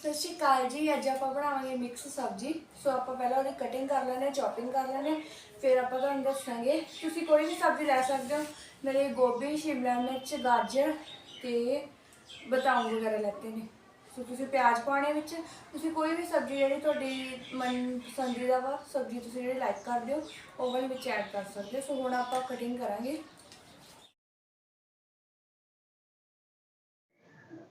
ਸਤਿ ਸ਼੍ਰੀ ਅਕਾਲ ਜੀ, ਅੱਜ ਆਪਾਂ ਬਣਾਵਾਂਗੇ ਮਿਕਸ ਸਬਜ਼ੀ। ਸੋ ਆਪਾਂ ਪਹਿਲਾਂ ਉਹਦੀ ਕਟਿੰਗ ਕਰ ਲੈਣੇ ਚੌਪਿੰਗ ਕਰ ਲੈਣੇ ਫਿਰ ਆਪਾਂ ਤੁਹਾਨੂੰ ਦੱਸਾਂਗੇ। ਤੁਸੀਂ ਕੋਈ ਵੀ ਸਬਜ਼ੀ ਲੈ ਸਕਦੇ ਹੋ, ਮੇਰੇ ਗੋਭੀ, ਸ਼ਿਮਲਾ ਮਿਰਚ, ਗਾਜਰ ਤੇ ਬਤਾਉ ਵਗੈਰਾ ਲੈਤੇ ਨੇ। ਸੋ ਤੁਸੀਂ ਪਿਆਜ਼ ਪਾਉਣੇ ਵਿੱਚ। ਤੁਸੀਂ ਕੋਈ ਵੀ ਸਬਜ਼ੀ ਜਿਹੜੀ ਤੁਹਾਡੀ ਮਨ ਪਸੰਦੀਦਾ ਵਾ, ਸਬਜ਼ੀ ਤੁਸੀਂ ਜਿਹੜੀ ਲਾਈਕ ਕਰਦੇ ਹੋ, ਉਹ ਵਾਲੀ ਵਿੱਚ ਐਡ ਕਰ ਸਕਦੇ ਹੋ। ਸੋ ਹੁਣ ਆਪਾਂ ਕਟਿੰਗ ਕਰਾਂਗੇ।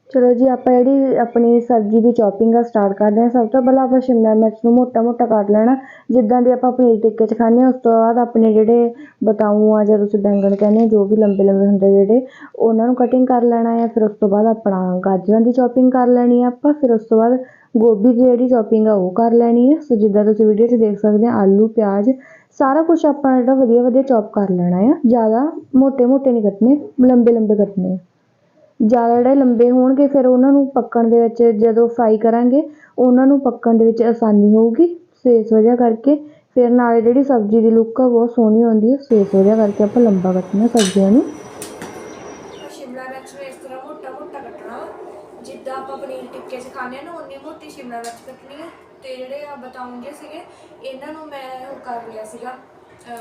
ਚਲੋ ਜੀ, ਆਪਾਂ ਜਿਹੜੀ ਆਪਣੀ ਸਬਜ਼ੀ ਦੀ ਚੌਪਿੰਗ ਆ ਸਟਾਰਟ ਕਰਦੇ ਹਾਂ। ਸਭ ਤੋਂ ਪਹਿਲਾਂ ਆਪਾਂ ਸ਼ਿਮਲਾ ਮਿਰਚ ਨੂੰ ਮੋਟਾ ਮੋਟਾ ਕੱਟ ਲੈਣਾ। ਜਿੱਦਾਂ ਦੀ ਆਪਾਂ ਪਨੀਰ ਟਿੱਕੇ 'ਚ ਖਾਂਦੇ ਹਾਂ, ਉਸ ਤੋਂ ਬਾਅਦ ਆਪਣੇ ਜਿਹੜੇ ਬਤਾਊ ਆ, ਜਾਂ ਤੁਸੀਂ ਬੈਂਗਣ ਕਹਿੰਦੇ ਹੋ, ਜੋ ਵੀ ਲੰਬੇ ਲੰਬੇ ਹੁੰਦੇ ਜਿਹੜੇ, ਉਹਨਾਂ ਨੂੰ ਕਟਿੰਗ ਕਰ ਲੈਣਾ ਹੈ ਫਿਰ ਉਸ ਤੋਂ ਬਾਅਦ ਆਪਣਾ ਗਾਜਰਾਂ ਦੀ ਚੌਪਿੰਗ ਕਰ ਲੈਣੀ ਆ ਆਪਾਂ। ਫਿਰ ਉਸ ਤੋਂ ਬਾਅਦ ਗੋਭੀ ਦੀ ਜਿਹੜੀ ਚੌਪਿੰਗ ਆ, ਉਹ ਕਰ ਲੈਣੀ ਹੈ ਸੋ ਜਿੱਦਾਂ ਤੁਸੀਂ ਵੀਡੀਓ 'ਚ ਦੇਖ ਸਕਦੇ ਆ ਆਲੂ, ਪਿਆਜ਼, ਸਾਰਾ ਕੁਝ ਆਪਾਂ ਜਿਹੜਾ ਵਧੀਆ ਵਧੀਆ ਚੌਪ ਕਰ ਲੈਣਾ ਆ। ਜ਼ਿਆਦਾ ਮੋਟੇ ਮੋਟੇ ਨਹੀਂ ਕੱਟਣੇ ਲੰਬੇ ਲੰਬੇ ਕੱਟਣੇ। ਆ ਜ਼ਿਆਦਾ ਜਿਹੜੇ ਲੰਬੇ ਹੋਣਗੇ, ਫਿਰ ਉਹਨਾਂ ਨੂੰ ਪੱਕਣ ਦੇ ਵਿੱਚ ਜਦੋਂ ਫਰਾਈ ਕਰਾਂਗੇ, ਉਹਨਾਂ ਨੂੰ ਪੱਕਣ ਦੇ ਵਿੱਚ ਆਸਾਨੀ ਹੋਊਗੀ ਸੋ ਇਸ ਵਜ੍ਹਾ ਕਰਕੇ। ਫਿਰ ਨਾਲੇ ਜਿਹੜੀ ਸਬਜ਼ੀ ਦੀ ਲੁੱਕ ਆ, ਬਹੁਤ ਸੋਹਣੀ ਆਉਂਦੀ ਹੈ ਸੋ ਇਸ ਵਜ੍ਹਾ ਕਰਕੇ ਆਪਾਂ ਲੰਬਾ ਕੱਟਣਾ ਸਬਜ਼ੀਆਂ ਨੂੰ। ਸ਼ਿਮਲਾ ਮਿਰਚ ਨੂੰ ਇਸ ਤਰ੍ਹਾਂ ਮੋਟਾ ਮੋਟਾ ਕੱਟਣਾ। ਜਿੱਦਾਂ ਆਪਾਂ ਪਨੀਰ ਟਿੱਕੇ 'ਚ ਖਾਂਦੇ ਆ ਨਾ ਉਨੀ ਮੋਟੀ ਸ਼ਿਮਲਾ ਮਿਰਚ ਕੱਟਣੀ ਹੈ ਤੇ ਜਿਹੜੇ ਆ ਬਤਾਉਂਗੇ ਸੀਗੇ, ਇਹਨਾਂ ਨੂੰ ਮੈਂ ਉਹ ਕਰ ਲਿਆ ਸੀਗਾ।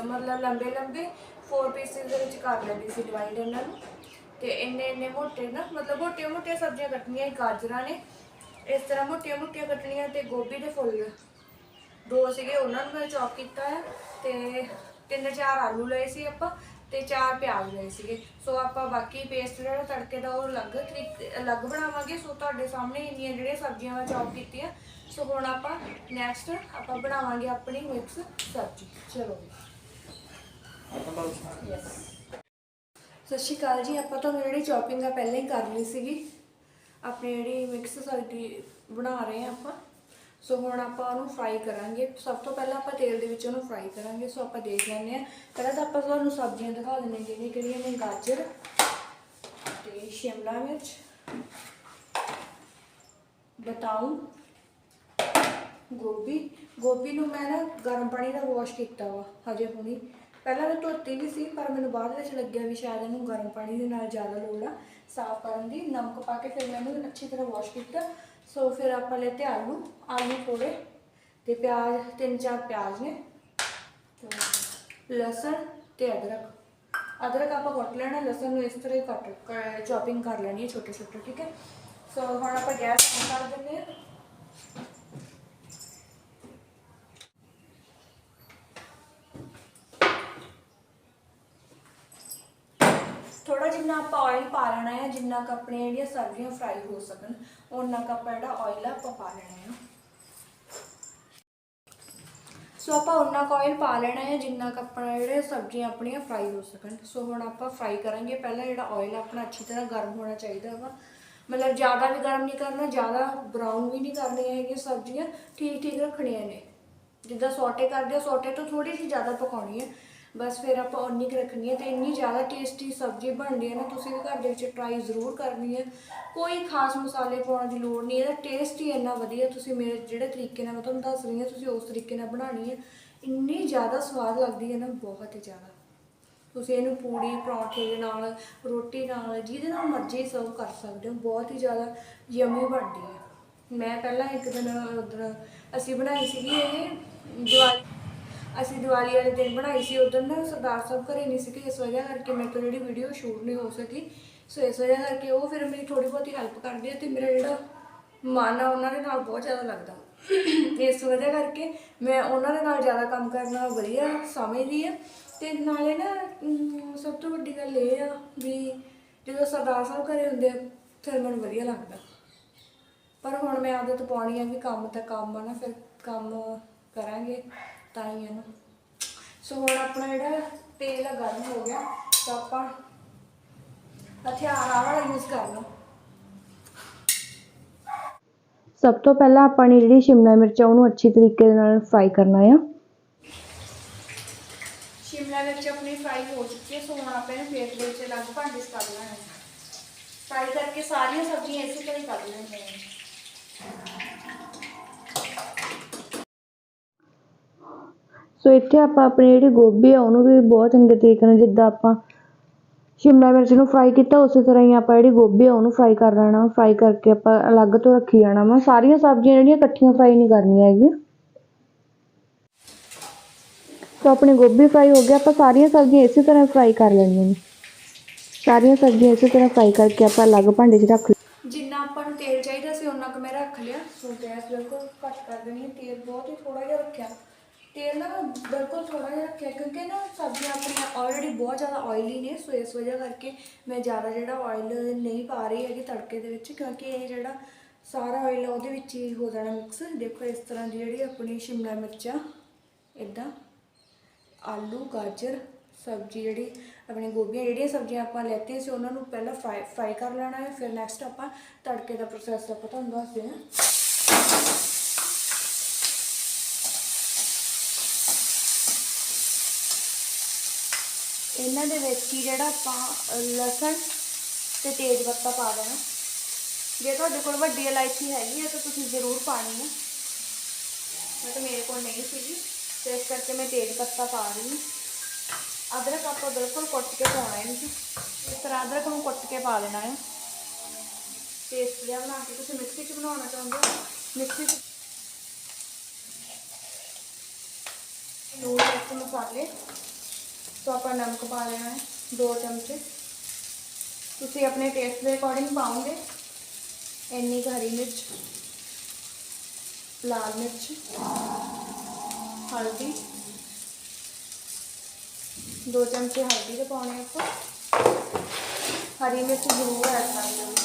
ਮਤਲਬ ਲੰਬੇ ਲੰਬੇ 4 ਪੀਸਿਸ ਦੇ ਵਿੱਚ ਕਰ ਲੈਂਦੀ ਸੀ, ਡਿਵਾਈਡ ਇਹਨਾਂ ਨੂੰ। ਤੇ ਇੰਨੇ ਇੰਨੇ ਮੋਟੇ ਨਾ ਮਤਲਬ ਮੋਟੀਆਂ ਮੋਟੀਆਂ ਸਬਜ਼ੀਆਂ ਕੱਟਣੀਆਂ ਗਾਜਰਾਂ ਨੇ। ਇਸ ਤਰ੍ਹਾਂ ਮੋਟੀਆਂ ਮੋਟੀਆਂ ਕੱਟਣੀਆਂ ਤੇ ਗੋਭੀ ਦੇ ਫੁੱਲ। ਦੋ ਸੀਗੇ ਉਹਨਾਂ ਨੂੰ ਮੈਂ ਚੌਪ ਕੀਤਾ ਹੈ ਤੇ ਤਿੰਨ ਚਾਰ ਆਲੂ ਲਏ ਸੀ ਆਪਾਂ ਤੇ ਚਾਰ ਪਿਆਜ਼ ਲਏ ਸੀਗੇ। ਸੋ ਆਪਾਂ ਬਾਕੀ ਪੇਸਟ ਜਿਹੜਾ ਤੜਕੇ ਦਾ ਉਹ ਅਲੱਗ ਤਰੀਕੇ ਅਲੱਗ ਬਣਾਵਾਂਗੇ। ਸੋ ਤੁਹਾਡੇ ਸਾਹਮਣੇ ਇੰਨੀਆਂ ਜਿਹੜੀਆਂ ਸਬਜ਼ੀਆਂ ਮੈਂ ਚੌਪ ਕੀਤੀਆਂ। ਸੋ ਹੁਣ ਆਪਾਂ ਨੈਕਸਟ ਆਪਾਂ ਬਣਾਵਾਂਗੇ ਆਪਣੀ ਮਿਕਸ ਸਬਜ਼ੀ। ਚਲੋ ਯੈਸ ਸਤਿ ਸ਼੍ਰੀ ਅਕਾਲ ਜੀ, ਆਪਾਂ ਤੁਹਾਨੂੰ ਜਿਹੜੀ ਚੌਪਿੰਗ ਆ ਪਹਿਲਾਂ ਹੀ ਕਰ ਲਈ ਸੀਗੀ। ਆਪਣੀ ਜਿਹੜੀ ਮਿਕਸ ਸਬਜ਼ੀ ਬਣਾ ਰਹੇ ਆ ਆਪਾਂ। ਸੋ ਹੁਣ ਆਪਾਂ ਉਹਨੂੰ ਫਰਾਈ ਕਰਾਂਗੇ। ਸਭ ਤੋਂ ਪਹਿਲਾਂ ਆਪਾਂ ਤੇਲ ਦੇ ਵਿੱਚ ਉਹਨੂੰ ਫਰਾਈ ਕਰਾਂਗੇ। ਸੋ ਆਪਾਂ ਦੇਖ ਲੈਂਦੇ ਆ ਪਹਿਲਾਂ ਤਾਂ ਆਪਾਂ ਤੁਹਾਨੂੰ ਸਬਜ਼ੀਆਂ ਦਿਖਾ ਦਿੰਦੇ ਹਾਂ ਜਿਹੜੀਆਂ ਕਿਹੜੀਆਂ ਨੇ ਗਾਜਰ ਤੇ ਸ਼ਿਮਲਾ ਮਿਰਚ ਬਤਾਉ ਗੋਭੀ। ਗੋਭੀ ਨੂੰ ਮੈਂ ਨਾ ਗਰਮ ਪਾਣੀ ਨਾਲ ਵਾਸ਼ ਕੀਤਾ ਵਾ, ਹਜੇ ਹੁਣੀ। ਪਹਿਲਾਂ ਮੈਂ ਧੋਤੀ ਵੀ ਸੀ, ਪਰ ਮੈਨੂੰ ਬਾਅਦ ਵਿੱਚ ਲੱਗਿਆ ਵੀ ਸ਼ਾਇਦ ਇਹਨੂੰ ਗਰਮ ਪਾਣੀ ਦੇ ਨਾਲ ਜ਼ਿਆਦਾ ਲੋੜ ਆ, ਸਾਫ਼ ਕਰਨ ਦੀ, ਨਮਕ ਪਾ ਕੇ ਫਿਰ ਮੈਂ ਇਹਨੂੰ ਅੱਛੀ ਤਰ੍ਹਾਂ ਵਾਸ਼ ਕੀਤਾ। ਸੋ ਫਿਰ ਆਪਾਂ ਲੈ ਲੈਤੇ ਆਲੂ ਆਲੂ ਥੋੜੇ ਤੇ ਪਿਆਜ਼, ਤਿੰਨ ਚਾਰ ਪਿਆਜ਼ ਨੇ। ਲਸਣ ਤੇ ਅਦਰਕ। ਅਦਰਕ ਆਪਾਂ ਕੱਟ ਲੈਣਾ, ਲਸਣ ਨੂੰ ਇਸ ਤਰ੍ਹਾਂ ਕੱਟ ਚੌਪਿੰਗ ਕਰ ਲੈਣੀ ਹੈ ਛੋਟੇ ਛੋਟੇ ਠੀਕ ਹੈ? ਸੋ ਹੁਣ ਆਪਾਂ ਗੈਸ ਔਨ ਕਰ ਦਿੰਦੇ ਹਾਂ। ਥੋੜਾ ਆਪਾਂ ਆਇਲ ਪਾ ਲੈਣਾ ਹੈ ਜਿੰਨਾ ਕੁ ਆਪਣੀਆਂ ਜਿਹੜੀਆਂ ਸਬਜ਼ੀਆਂ ਫਰਾਈ ਹੋ ਸਕਣ ਉਹਨਾਂ ਕੁ ਆਪਾਂ ਜਿਹੜਾ ਆਇਲ ਆ, ਆਪਾਂ ਪਾ ਲੈਣਾ ਹੈ ਸੋ ਆਪਾਂ ਉਹਨਾਂ ਕੁ ਆਇਲ ਪਾ ਲੈਣਾ ਹੈ ਜਿੰਨਾ ਕੁ ਆਪਣਾ ਜਿਹੜੇ ਸਬਜ਼ੀਆਂ ਆਪਣੀਆਂ ਫਰਾਈ ਹੋ ਸਕਣ। ਸੋ ਹੁਣ ਆਪਾਂ ਫਰਾਈ ਕਰਾਂਗੇ, ਪਹਿਲਾਂ ਜਿਹੜਾ ਆਇਲ ਆਪਣਾ ਅੱਛੀ ਤਰ੍ਹਾਂ ਗਰਮ ਹੋਣਾ ਚਾਹੀਦਾ ਵਾ। ਮਤਲਬ ਜ਼ਿਆਦਾ ਵੀ ਗਰਮ ਨਹੀਂ ਕਰਨਾ, ਜ਼ਿਆਦਾ ਬਰਾਊਨ ਵੀ ਨਹੀਂ ਕਰਨੀਆਂ ਹੈਗੀਆਂ ਸਬਜ਼ੀਆਂ ਠੀਕ ਠੀਕ ਰੱਖਣੀਆਂ ਨੇ। ਜਿੱਦਾਂ ਸੌਟੇ ਕਰਦੇ ਆ, ਸੌਟੇ ਤੋਂ ਥੋੜੀ ਜਿਹੀ ਜ਼ਿਆਦਾ ਪਕਾਉਣੀ ਹੈ ਬਸ ਫਿਰ ਆਪਾਂ ਉਨੀ ਕੁ ਰੱਖਣੀ ਹੈ ਤੇ ਇੰਨੀ ਜ਼ਿਆਦਾ ਟੇਸਟੀ ਸਬਜ਼ੀ ਬਣਦੀ ਹੈ ਨਾ, ਤੁਸੀਂ ਵੀ ਘਰ ਦੇ ਵਿੱਚ ਟਰਾਈ ਜ਼ਰੂਰ ਕਰਨੀ ਹੈ। ਕੋਈ ਖਾਸ ਮਸਾਲੇ ਪਾਉਣ ਦੀ ਲੋੜ ਨਹੀਂ ਇਹਦਾ ਟੇਸਟ ਹੀ ਇੰਨਾ ਵਧੀਆ ਤੁਸੀਂ ਮੇਰੇ ਜਿਹੜੇ ਤਰੀਕੇ ਨਾਲ ਮੈਂ ਤੁਹਾਨੂੰ ਦੱਸ ਰਹੀ ਹਾਂ, ਤੁਸੀਂ ਉਸ ਤਰੀਕੇ ਨਾਲ ਬਣਾਉਣੀ ਹੈ। ਇੰਨੀ ਜ਼ਿਆਦਾ ਸਵਾਦ ਲੱਗਦੀ ਹੈ ਨਾ, ਬਹੁਤ ਹੀ ਜ਼ਿਆਦਾ। ਤੁਸੀਂ ਇਹਨੂੰ ਪੂੜੀ, ਪਰੌਂਠੇ ਦੇ ਨਾਲ, ਰੋਟੀ ਨਾਲ, ਜਿਹਦੇ ਨਾਲ ਮਰਜ਼ੀ ਸਰਵ ਕਰ ਸਕਦੇ ਹੋ, ਬਹੁਤ ਹੀ ਜ਼ਿਆਦਾ ਯਮੀ ਬਣਦੀ ਹੈ। ਮੈਂ ਪਹਿਲਾਂ ਇੱਕ ਦਿਨ, ਉਧਰ ਅਸੀਂ ਬਣਾਈ ਸੀਗੀ ਇਹ ਦੀਵਾਲੀ ਅਸੀਂ ਦੀਵਾਲੀ ਵਾਲੇ ਦਿਨ ਬਣਾਈ ਸੀ, ਉਦੋਂ ਨਾ ਸਰਦਾਰ ਸਾਹਿਬ ਘਰੇ ਨਹੀਂ ਸੀ ਕਿ ਇਸ ਵਜ੍ਹਾ ਕਰਕੇ ਮੇਰੇ ਤੋਂ ਜਿਹੜੀ ਵੀਡੀਓ ਸ਼ੂਟ ਨਹੀਂ ਹੋ ਸਕੀ। ਸੋ ਇਸ ਵਜ੍ਹਾ ਕਰਕੇ ਉਹ ਫਿਰ ਮੇਰੀ ਥੋੜੀ ਬਹੁਤੀ ਹੈਲਪ ਕਰਦੇ ਆ ਤੇ ਮੇਰਾ ਜਿਹੜਾ ਮਨ ਆ, ਉਹਨਾਂ ਦੇ ਨਾਲ ਬਹੁਤ ਜ਼ਿਆਦਾ ਲੱਗਦਾ। ਇਸ ਵਜ੍ਹਾ ਕਰਕੇ ਮੈਂ ਉਹਨਾਂ ਦੇ ਨਾਲ ਜ਼ਿਆਦਾ ਕੰਮ ਕਰਨਾ ਵਧੀਆ ਸਮਝਦੀ ਆ ਤੇ ਨਾਲੇ ਨਾ ਸਭ ਤੋਂ ਵੱਡੀ ਗੱਲ ਇਹ ਆ ਵੀ ਜਦੋਂ ਸਰਦਾਰ ਸਾਹਿਬ ਘਰੇ ਹੁੰਦੇ ਆ, ਫਿਰ ਮੈਨੂੰ ਵਧੀਆ ਲੱਗਦਾ। ਪਰ ਹੁਣ ਮੈਂ ਆਦਤ ਪਾਉਣੀ ਆ ਵੀ ਕੰਮ ਤਾਂ ਕੰਮ ਆ ਨਾ, ਫਿਰ ਕੰਮ ਕਰਾਂਗੇ। ਤਾਂ ਹੀ ਹੈ ਨਾ। ਸੋ ਹੁਣ ਆਪਣਾ ਜਿਹੜਾ ਤੇਲ ਆ ਗਰਮ ਹੋ ਗਿਆ ਤਾਂ ਆਪਾਂ ਹਥਿਆਰ ਆ ਵਾਲਾ ਯੂਜ਼ ਕਰ ਲਓ। ਸਭ ਤੋਂ ਪਹਿਲਾਂ ਆਪਾਂ ਨੇ ਜਿਹੜੀ ਸ਼ਿਮਲਾ ਮਿਰਚ ਆ ਉਹਨੂੰ ਅੱਛੀ ਤਰੀਕੇ ਦੇ ਨਾਲ ਫਰਾਈ ਕਰਨਾ ਆ। ਸ਼ਿਮਲਾ ਮਿਰਚ ਆਪਣੀ ਫਰਾਈ ਹੋ ਚੁੱਕੀ ਹੈ ਸੋ ਹੁਣ ਆਪਾਂ ਇਹਨੂੰ ਪਲੇਟ ਦੇ ਵਿੱਚ ਅਲੱਗ ਭਾਂਡੇ 'ਚ ਕੱਢ ਲੈਣਾ। ਹੈ ਫਰਾਈ ਕਰਕੇ ਸਾਰੀਆਂ ਸਬਜ਼ੀਆਂ ਇਸੇ ਤਰ੍ਹਾਂ ਹੀ ਕੱਢ ਲੈਣੀਆਂ ਨੇ। ਸੋ ਇੱਥੇ ਆਪਾਂ ਆਪਣੀ ਜਿਹੜੀ ਗੋਭੀ ਆ, ਉਹਨੂੰ ਵੀ ਬਹੁਤ ਚੰਗੇ ਤਰੀਕੇ ਨਾਲ ਜਿੱਦਾਂ ਆਪਾਂ ਸ਼ਿਮਲਾ ਮਿਰਚ ਨੂੰ ਫਰਾਈ ਕੀਤਾ, ਉਸੇ ਤਰ੍ਹਾਂ ਹੀ ਆਪਾਂ ਜਿਹੜੀ ਗੋਭੀ ਆ, ਉਹਨੂੰ ਫਰਾਈ ਕਰ ਲੈਣਾ ਫਰਾਈ ਕਰਕੇ ਆਪਾਂ ਅਲੱਗ ਤੋਂ ਰੱਖੀ ਜਾਣਾ ਵਾ। ਸਾਰੀਆਂ ਸਬਜ਼ੀਆਂ ਜਿਹੜੀਆਂ ਇਕੱਠੀਆਂ ਫਰਾਈ ਨਹੀਂ ਕਰਨੀਆਂ ਹੈਗੀਆਂ। ਤਾਂ ਆਪਣੀ ਗੋਭੀ ਫਰਾਈ ਹੋ ਗਿਆ ਆਪਾਂ ਸਾਰੀਆਂ ਸਬਜ਼ੀਆਂ ਇਸੇ ਤਰ੍ਹਾਂ ਫਰਾਈ ਕਰ ਲੈਣੀਆਂ ਨੇ। ਸਾਰੀਆਂ ਸਬਜ਼ੀਆਂ ਇਸੇ ਤਰ੍ਹਾਂ ਫਰਾਈ ਕਰਕੇ ਆਪਾਂ ਅਲੱਗ ਭਾਂਡੇ 'ਚ ਰੱਖ ਜਿੰਨਾ ਆਪਾਂ ਨੂੰ ਤੇਲ ਚਾਹੀਦਾ ਸੀ ਉਹਨਾਂ ਕੁ ਮੈਂ ਰੱਖ ਲਿਆ। ਸੋ ਗੈਸ ਬਿਲਕੁਲ ਘੱਟ ਕਰ ਦੇਣੀ ਹੈ, ਤੇਲ ਬਹੁਤ ਹੀ ਥੋੜਾ ਜਿਹਾ ਰੱਖਿਆ। ਤੇਲ ਨਾ ਮੈਂ ਬਿਲਕੁਲ ਥੋੜਾ ਜਿਹਾ ਰੱਖਿਆ ਕਿਉਂਕਿ ਨਾ ਸਬਜ਼ੀਆਂ ਆਪਣੀਆਂ ਆਲਰੇਡੀ ਬਹੁਤ ਜ਼ਿਆਦਾ ਆਇਲੀ ਨੇ, ਸੋ ਇਸ ਵਜ੍ਹਾ ਕਰਕੇ ਮੈਂ ਜ਼ਿਆਦਾ ਜਿਹੜਾ ਆਇਲ ਨਹੀਂ ਪਾ ਰਹੀ ਹੈਗੀ ਤੜਕੇ ਦੇ ਵਿੱਚ, ਕਿਉਂਕਿ ਇਹ ਜਿਹੜਾ ਸਾਰਾ ਆਇਲ ਉਹਦੇ ਵਿੱਚ ਹੀ ਹੋ ਜਾਣਾ ਮਿਕਸ ਦੇਖੋ ਇਸ ਤਰ੍ਹਾਂ ਦੀ ਜਿਹੜੀ ਆਪਣੀ ਸ਼ਿਮਲਾ ਮਿਰਚਾਂ ਇਦਾਂ ਆਲੂ, ਗਾਜਰ, ਸਬਜ਼ੀ ਜਿਹੜੀ ਆਪਣੀ ਗੋਭੀਆਂ, ਜਿਹੜੀਆਂ ਸਬਜ਼ੀਆਂ ਆਪਾਂ ਲੈਤੀਆਂ ਸੀ, ਉਹਨਾਂ ਨੂੰ ਪਹਿਲਾਂ ਫਰਾਈ ਫਰਾਈ ਕਰ ਲੈਣਾ ਹੈ, ਫਿਰ ਨੈਕਸਟ ਆਪਾਂ ਤੜਕੇ ਦਾ ਪ੍ਰੋਸੈਸ ਆਪਾਂ ਤੁਹਾਨੂੰ ਦੱਸਦੇ ਹਾਂ। ਇਹਨਾਂ ਦੇ ਵਿੱਚ ਹੀ ਜਿਹੜਾ ਆਪਾਂ ਅ, ਲਸਣ ਤੇ ਤੇਜ਼ ਪੱਤਾ ਪਾ ਦੇਣਾ। ਜੇ ਤੁਹਾਡੇ ਕੋਲ ਵੱਡੀ ਇਲਾਇਚੀ ਹੈਗੀ ਹੈ ਤਾਂ ਤੁਸੀਂ ਜ਼ਰੂਰ ਪਾਣੀ ਹੈ ਮੈਂ ਤਾਂ ਮੇਰੇ ਕੋਲ ਨਹੀਂ ਸੀਗੀ ਤੇ ਇਸ ਕਰਕੇ ਮੈਂ ਤੇਜ਼ ਪੱਤਾ ਪਾ ਰਹੀ ਹਾਂ। ਅਦਰਕ ਆਪਾਂ ਬਿਲਕੁਲ ਕੁੱਟ ਕੇ ਪਾਉਣਾ ਹੈ ਜੀ ਇਸ ਤਰ੍ਹਾਂ ਅਦਰਕ ਨੂੰ ਕੁੱਟ ਕੇ ਪਾ ਦੇਣਾ ਹੈ। ਪੇਸਟ ਜਿਹਾ ਬਣਾ ਕੇ ਤੁਸੀਂ ਮਿਕਸੀ 'ਚ ਬਣਾਉਣਾ ਚਾਹੁੰਦੇ ਹੋ? ਮਿਕਸੀ 'ਚ ਲੂਣ ਮਿਰਚ ਮਸਾਲੇ। ਤੋਂ ਆਪਾਂ ਨਮਕ ਪਾ ਲੈਣਾ ਹੈ 2 ਚਮਚੇ ਤੁਸੀਂ ਆਪਣੇ ਟੇਸਟ ਦੇ ਅਕੋਰਡਿੰਗ ਪਾਓਗੇ ਇੰਨੀ ਕੁ ਹਰੀ ਮਿਰਚ ਲਾਲ ਮਿਰਚ ਹਲਦੀ ਦੋ ਚਮਚੇ ਹਲਦੀ ਦੇ ਪਾਉਣੇ ਆਪਾਂ ਹਰੀ ਮਿਰਚ ਜ਼ਰੂਰ ਐਡ ਕਰਨੀ ਹੈ ਵਿੱਚ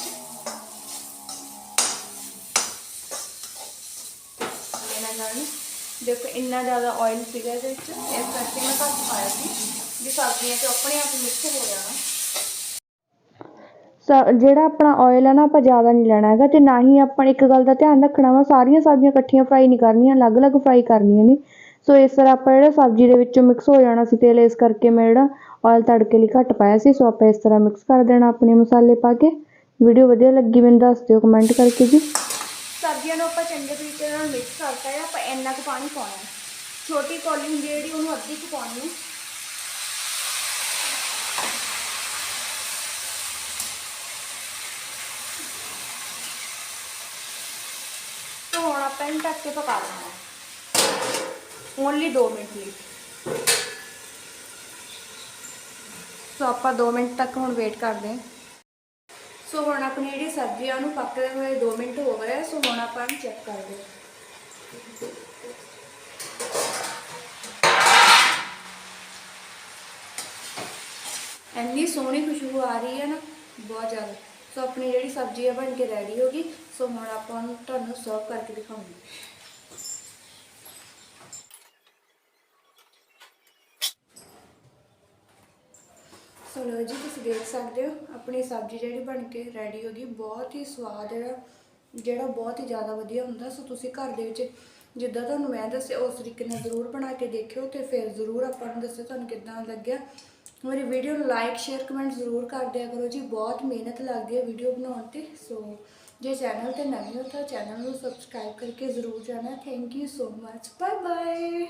ਇਹਨਾਂ ਨਾਲ ਦੇਖੋ ਇੰਨਾ ਜ਼ਿਆਦਾ ਆਇਲ ਸੀਗਾ ਇਹਦੇ ਵਿੱਚ ਇਸ ਕਰਕੇ ਮੈਂ ਘੱਟ ਪਾਇਆ ਸੀ ਵੀ ਸਬਜ਼ੀਆਂ 'ਚ ਆਪਣੇ ਆਪ ਮਿਕਸ ਹੋ ਜਾਣਾ। ਜਿਹੜਾ ਆਪਣਾ ਆਇਲ ਹੈ ਨਾ ਆਪਾਂ ਜ਼ਿਆਦਾ ਨਹੀਂ ਲੈਣਾ ਹੈਗਾ ਤੇ ਨਾ ਹੀ ਆਪਾਂ ਇੱਕ ਗੱਲ ਦਾ ਧਿਆਨ ਰੱਖਣਾ ਵਾ ਸਾਰੀਆਂ ਸਬਜ਼ੀਆਂ ਇਕੱਠੀਆਂ ਫਰਾਈ ਨਹੀਂ ਕਰਨੀਆਂ ਅਲੱਗ-ਅਲੱਗ ਫਰਾਈ ਕਰਨੀਆਂ ਨੇ। ਸੋ ਇਸ ਤਰ੍ਹਾਂ ਆਪਾਂ ਜਿਹੜਾ ਸਬਜ਼ੀ ਦੇ ਵਿੱਚੋਂ ਮਿਕਸ ਹੋ ਜਾਣਾ ਸੀ ਤੇਲ ਇਸ ਕਰਕੇ ਮੈਂ ਜਿਹੜਾ ਆਇਲ ਤੜਕੇ ਲਈ ਘੱਟ ਪਾਇਆ ਸੀ ਸੋ ਆਪਾਂ ਇਸ ਤਰ੍ਹਾਂ ਮਿਕਸ ਕਰ ਦੇਣਾ ਆਪਣੇ ਮਸਾਲੇ ਪਾ ਕੇ। ਵੀਡੀਓ ਵਧੀਆ ਲੱਗੀ ਮੈਨੂੰ ਦੱਸ ਦਿਓ ਕਮੈਂਟ ਕਰਕੇ ਜੀ। ਸਬਜ਼ੀਆਂ ਨੂੰ ਆਪਾਂ ਚੰਗੇ ਤਰੀਕੇ ਨਾਲ ਮਿਕਸ ਕਰਤਾ ਹੈ ਆਪਾਂ ਇੰਨਾ ਕੁ ਪਾਣੀ ਪਾਉਣਾ। ਹੈ ਛੋਟੀ ਕੌਲੀ ਹੁੰਦੀ ਜਿਹੜੀ ਉਹਨੂੰ ਅੱਧੀ ਕੁ ਪਾਉਣੀ ਹੈ ਤੋ ਹੁਣ ਆਪਾਂ ਇਹਨੂੰ ਢੱਕ ਕੇ ਪਕਾ ਲੈਣਾ ਹੈ ਓਨਲੀ 2 ਮਿੰਟ ਲਈ ਸੋ ਆਪਾਂ 2 ਮਿੰਟ ਤੱਕ ਹੁਣ ਵੇਟ ਕਰਦੇ ਹਾਂ ਸੋ ਹੁਣ ਆਪਣੀ ਜਿਹੜੀ ਸਬਜ਼ੀ ਆ ਉਹਨੂੰ ਪੱਕਦੇ ਹੋਏ 2 ਮਿੰਟ ਹੋ ਗਏ ਸੋ ਹੁਣ ਆਪਾਂ ਇਹਨੂੰ ਚੈੱਕ ਕਰਦੇ ਹਾਂ ਇੰਨੀ ਸੋਹਣੀ ਖੁਸ਼ਬੂ ਆ ਰਹੀ ਹੈ ਨਾ ਬਹੁਤ ਜ਼ਿਆਦਾ ਸੋ ਆਪਣੀ ਜਿਹੜੀ ਸਬਜ਼ੀ ਆ ਬਣ ਕੇ ਰੈਡੀ ਹੋ ਗਈ। ਸੋ ਹੁਣ ਆਪਾਂ ਉਹਨੂੰ ਤੁਹਾਨੂੰ ਸਰਵ ਕਰਕੇ ਦਿਖਾਉਂਗੇ। ਸੋ ਲਓ ਜੀ, ਤੁਸੀਂ ਦੇਖ ਸਕਦੇ ਹੋ, ਆਪਣੀ ਸਬਜ਼ੀ ਜਿਹੜੀ ਬਣ ਕੇ ਰੈਡੀ ਹੋ ਗਈ। ਬਹੁਤ ਹੀ ਸਵਾਦ ਹੈ ਜਿਹੜਾ ਬਹੁਤ ਹੀ ਜ਼ਿਆਦਾ ਵਧੀਆ ਹੁੰਦਾ। ਸੋ ਤੁਸੀਂ ਘਰ ਦੇ ਵਿੱਚ ਜਿੱਦਾਂ ਤੁਹਾਨੂੰ ਮੈਂ ਦੱਸਿਆ, ਉਸ ਤਰੀਕੇ ਨਾਲ ਜ਼ਰੂਰ ਬਣਾ ਕੇ ਦੇਖਿਓ ਤੇ ਫਿਰ ਜ਼ਰੂਰ ਆਪਾਂ ਨੂੰ ਦੱਸਿਓ ਤੁਹਾਨੂੰ ਕਿੱਦਾਂ ਲੱਗਿਆ। ਮੇਰੀ ਵੀਡੀਓ ਨੂੰ ਲਾਈਕ ਸ਼ੇਅਰ ਕਮੈਂਟ ਜ਼ਰੂਰ ਕਰ ਦਿਆ ਕਰੋ ਜੀ। ਬਹੁਤ ਮਿਹਨਤ ਲੱਗਦੀ ਹੈ ਵੀਡੀਓ ਬਣਾਉਣ ਤੇ। ਸੋ ਜੇ ਚੈਨਲ ਤੇ ਨਵੇਂ ਹੋ ਤਾਂ ਚੈਨਲ ਨੂੰ ਸਬਸਕ੍ਰਾਈਬ ਕਰਕੇ ਜ਼ਰੂਰ ਜਾਣਾ। Thank you so much bye bye